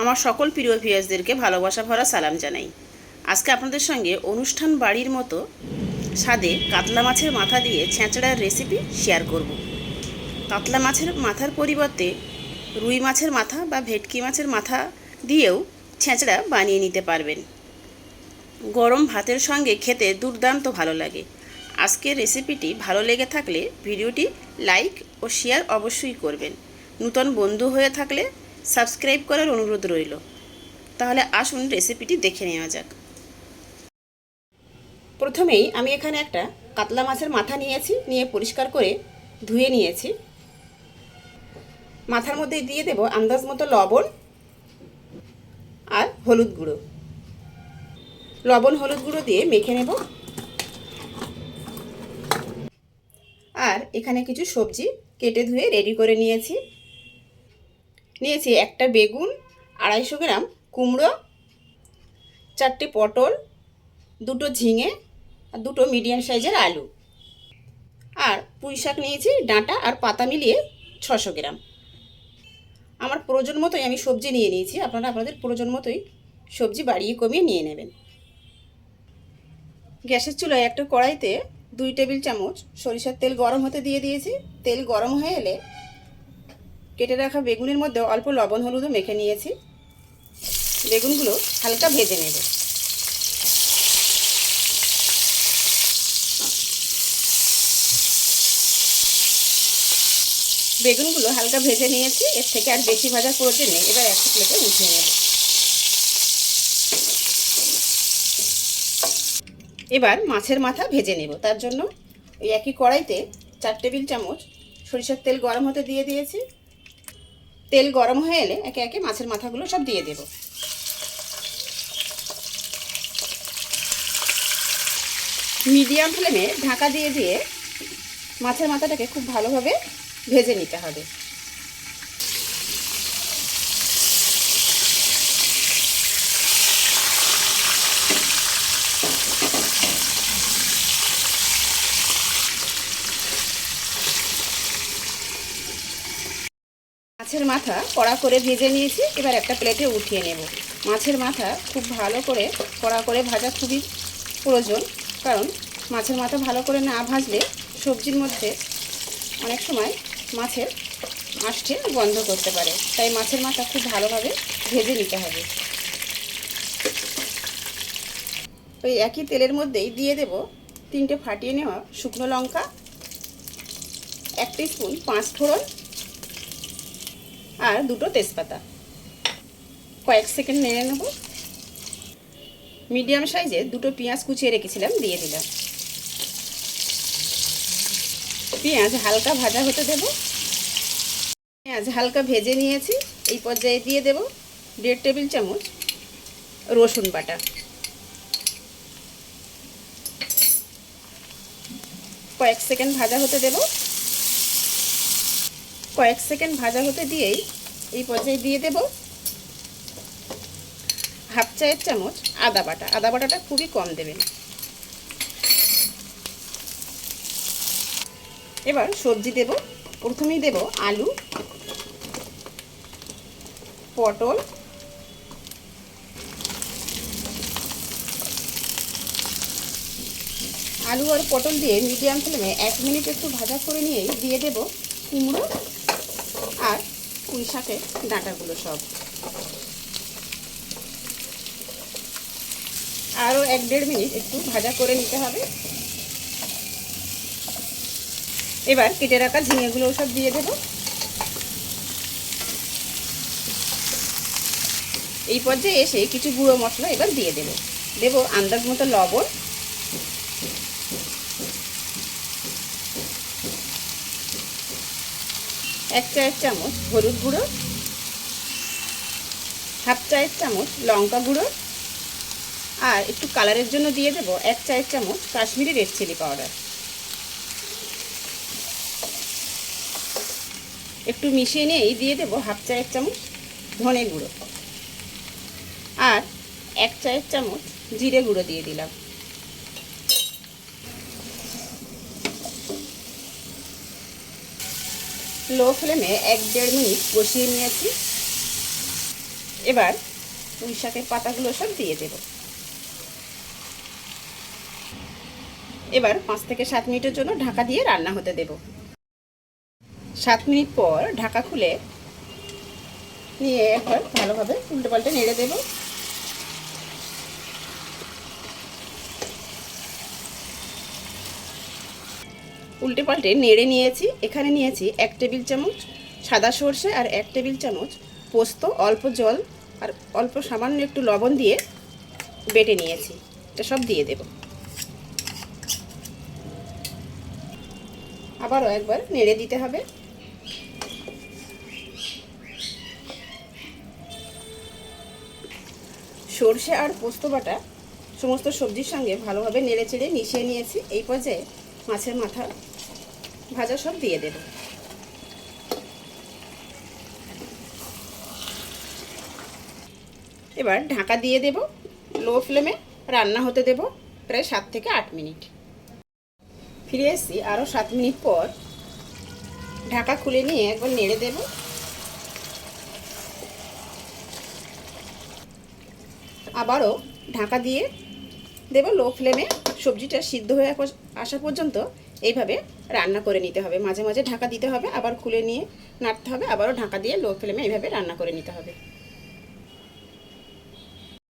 আমার সকল প্রিয় ভিয়াসদেরকে ভালোবাসা ভরা সালাম জানাই। আজকে আপনাদের সঙ্গে অনুষ্ঠান বাড়ির মতো স্বাদে কাতলা মাছের মাথা দিয়ে ছেঁচড়ার রেসিপি শেয়ার করব। কাতলা মাছের মাথার পরিবর্তে রুই মাছের মাথা বা ভেটকি মাছের মাথা দিয়েও ছেঁচড়া বানিয়ে নিতে পারবেন। গরম ভাতের সঙ্গে খেতে দুর্দান্ত ভালো লাগে। আজকের রেসিপিটি ভালো লেগে থাকলে ভিডিওটি লাইক ও শেয়ার অবশ্যই করবেন। নূতন বন্ধু হয়ে থাকলে সাবস্ক্রাইব করার অনুরোধ রইল। তাহলে আসুন রেসিপিটি দেখে নেওয়া যাক। প্রথমেই আমি এখানে একটা কাতলা মাছের মাথা নিয়েছি, নিয়ে পরিষ্কার করে ধুয়ে নিয়েছি। মাথার মধ্যে দিয়ে দেব আন্দাজ মতো লবণ আর হলুদ গুঁড়ো। লবণ, হলুদ গুঁড়ো দিয়ে মেখে নেব। আর এখানে কিছু সবজি কেটে ধুয়ে রেডি করে নিয়েছি। নিয়েছি একটা বেগুন, আড়াইশো গ্রাম কুমড়ো, চারটে পটল, দুটো ঝিঙে আর দুটো মিডিয়াম সাইজের আলু। আর পুঁই শাক নিয়েছি, ডাঁটা আর পাতা মিলিয়ে ছশো গ্রাম। আমার প্রয়োজন মতোই আমি সবজি নিয়ে নিয়েছি, আপনারা আপনাদের প্রয়োজন মতোই সবজি বাড়িয়ে কমিয়ে নিয়ে নেবেন। গ্যাসের চুলায় একটা কড়াইতে দুই টেবিল চামচ সরিষার তেল গরম হতে দিয়ে দিয়েছি। তেল গরম হয়ে এলে কেটে রাখা বেগুনের মধ্যে অল্প লবণ, হলুদও মেখে নিয়েছি। বেগুনগুলো হালকা ভেজে নেব। বেগুনগুলো হালকা ভেজে নিয়েছি, এর থেকে আর বেশি ভাজার প্রয়োজন নেই, এবার একটা প্লেটে উঠিয়ে নেব। এবার মাছের মাথা ভেজে নেব। তার জন্য ওই একই কড়াইতে চার টেবিল চামচ সরিষার তেল গরম হতে দিয়ে দিয়েছি। তেল গরম হয়ে এলে একে একে মাছের মাথাগুলো সব দিয়ে দেব। মিডিয়াম ফ্লেমে ঢাকা দিয়ে দিয়ে মাছের মাথাটাকে খুব ভালোভাবে ভেজে নিতে হবে। মাছের মাথা কড়া করে ভেজে নিয়েছি, এবার একটা প্লেটে উঠিয়ে নেব। মাছের মাথা খুব ভালো করে কড়া করে ভাজা খুবই প্রয়োজন, কারণ মাছের মাথা ভালো করে না ভাজলে সবজির মধ্যে অনেক সময় মাছের আঁশটে বন্ধ করতে পারে। তাই মাছের মাথা খুব ভালোভাবে ভেজে নিতে হবে। ওই একই তেলের মধ্যেই দিয়ে দেব তিনটে ফাটিয়ে নেওয়া শুকনো লঙ্কা, এক স্পুন পাঁচ ফোড়ন আর দুটো তেজপাতা। কয়েক সেকেন্ড নেড়ে নেব। মিডিয়াম সাইজে দুটো পেঁয়াজ কুচিয়ে রেখেছিলাম, দিয়ে দিলাম। পেঁয়াজ হালকা ভাজা হতে দেব। পেঁয়াজ হালকা ভেজে নিয়েছি, এই পর্যায়ে দিয়ে দেব দেড় টেবিল চামচ রসুন বাটা। কয়েক সেকেন্ড ভাজা হতে দেব। কয়েক সেকেন্ড ভাজা হতে দিয়েই এই পর্যায়ে দিয়ে দেব হাফ চায়ের চামচ আদা বাটা। আদা বাটাটা খুবই কম দেবেন। এবার সবজি দেব। প্রথমেই দেব আলু, পটল, আলু আর পটল দিয়ে মিডিয়াম ফ্লেমে এক মিনিট একটু ভাজা করে নিয়েই দিয়ে দেব কুমড়ো। আর পুঁই শাকের ডাঁটাগুলো সব। আরও এক দেড় মিনিট একটু ভাজা করে নিতে হবে। এবার কেটে রাখা ঝিঙেগুলো সব দিয়ে দেব। এই পর্যায়ে এসে কিছু গুঁড়ো মশলা এবার দিয়ে দেব। দেব আন্দাজ মতো লবণ এক চায়ের চামচ হলুদ গুঁড়ো, হাফ চায়ের চামচ লঙ্কা গুঁড়ো, আর একটু কালারের জন্য দিয়ে দেব এক চায়ের চামচ কাশ্মীরি রেড চিলি পাউডার। একটু মিশিয়ে নিয়েই দিয়ে দেব হাফ চায়ের চামচ ধনে গুঁড়ো। আর এক চায়ের চামচ জিরে গুঁড়ো দিয়ে দিলাম। লো ফ্লেমে এক দেড় মিনিট কষিয়ে নিয়েছি। এবার পুঁই শাকের পাতাগুলো সব দিয়ে দেব। এবার পাঁচ থেকে সাত মিনিটের জন্য ঢাকা দিয়ে রান্না হতে দেব। সাত মিনিট পর ঢাকা খুলে নিয়ে একবার ভালোভাবে উল্টে পাল্টে নেড়ে দেবো। উল্টে পাল্টে নেড়ে নিয়েছি। এখানে নিয়েছি এক টেবিল চামচ সাদা সর্ষে আর এক টেবিল চামচ পোস্ত, অল্প জল আর অল্প সামান্য একটু লবণ দিয়ে বেটে নিয়েছি। এটা সব দিয়ে দেব। আবারও একবার নেড়ে দিতে হবে। সর্ষে আর পোস্ত বাটা সমস্ত সবজির সঙ্গে ভালোভাবে নেড়ে চেড়ে মিশিয়ে নিয়েছি। এই পর্যায়ে মাছের মাথা ভাজা সব দিয়ে দেব। এবার ঢাকা দিয়ে দেব লো ফ্লেমে রান্না হতে দেব প্রায় সাত থেকে আট মিনিট। ফিরে এসেছি আরও সাত মিনিট পর। ঢাকা খুলে নিয়ে একবার নেড়ে দেব। আবারও ঢাকা দিয়ে দেব লো ফ্লেমে সবজিটা সিদ্ধ হয়ে আসা পর্যন্ত এইভাবে রান্না করে নিতে হবে। মাঝে মাঝে ঢাকা দিতে হবে, আবার খুলে নিয়ে নাড়তে হবে, আবারও ঢাকা দিয়ে লো ফ্লেমে এইভাবে রান্না করে নিতে হবে।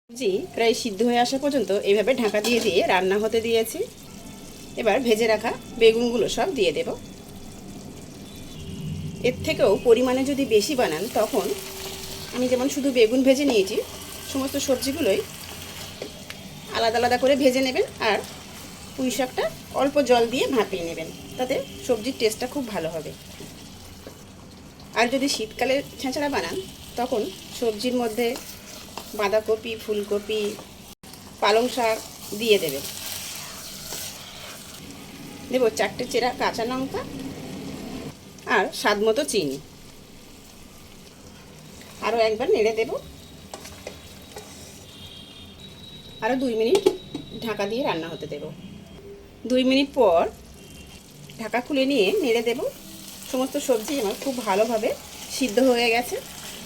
সবজি প্রায় সিদ্ধ হয়ে আসা পর্যন্ত এইভাবে ঢাকা দিয়ে দিয়ে রান্না হতে দিয়েছি। এবার ভেজে রাখা বেগুনগুলো সব দিয়ে দেব। এর থেকেও পরিমাণে যদি বেশি বানান, তখন আমি যেমন শুধু বেগুন ভেজে নিয়েছি, সমস্ত সবজিগুলোই আলাদা আলাদা করে ভেজে নেবেন। আর পুঁই শাকটা অল্প জল দিয়ে ভাপিয়ে নেবেন। তাতে সবজির টেস্টটা খুব ভালো হবে। আর যদি শীতকালে ছেঁচড়া বানান, তখন সবজির মধ্যে বাঁধাকপি, ফুলকপি, পালং শাক দিয়ে দেবেন। দেব চারটে চেরা কাঁচা লঙ্কা আর স্বাদ মতো চিনি। আরও একবার নেড়ে দেব। আরও দুই মিনিট ঢাকা দিয়ে রান্না হতে দেব। দুই মিনিট পর ঢাকা খুলে নিয়ে নেড়ে দেব। সমস্ত সবজি আমার খুব ভালোভাবে সিদ্ধ হয়ে গেছে।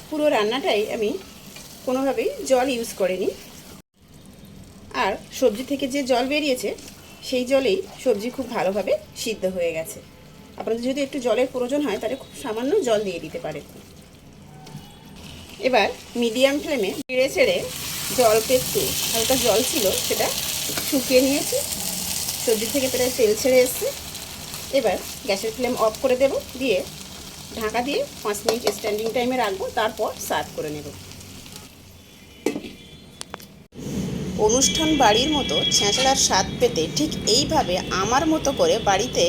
পুরো রান্নাটাই আমি কোনোভাবেই জল ইউজ করিনি। আর সবজি থেকে যে জল বেরিয়েছে, সেই জলেই সবজি খুব ভালোভাবে সিদ্ধ হয়ে গেছে। আপনাদের যদি একটু জলের প্রয়োজন হয়, তাহলে খুব সামান্য জল দিয়ে দিতে পারেন। এবার মিডিয়াম ফ্লেমে নেড়ে ছেড়ে জলকে একটু হালকা জল ছিল, সেটা শুকিয়ে নিয়েছি। সবজি থেকে প্রায় তেল ছেড়ে এসছে। এবার গ্যাসের ফ্লেম অফ করে দেব, দিয়ে ঢাকা দিয়ে পাঁচ মিনিট স্ট্যান্ডিং টাইমে রাখব, তারপর সার্ভ করে নেব। অনুষ্ঠান বাড়ির মতো ছেঁচড়ার স্বাদ পেতে ঠিক এইভাবে আমার মতো করে বাড়িতে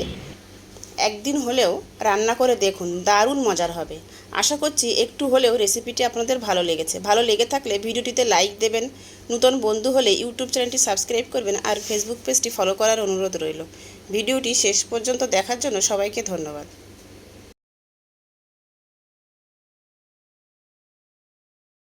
একদিন হলেও রান্না করে দেখুন, দারুণ মজার হবে। আশা করছি একটু হলেও রেসিপিটি আপনাদের ভালো লেগেছে। ভালো লেগে থাকলে ভিডিওটিতে লাইক দেবেন। নূতন বন্ধু হলে ইউটিউব চ্যানেলটি সাবস্ক্রাইব করবেন আর ফেসবুক পেজটি ফলো করার অনুরোধ রইল। ভিডিওটি শেষ পর্যন্ত দেখার জন্য সবাইকে ধন্যবাদ।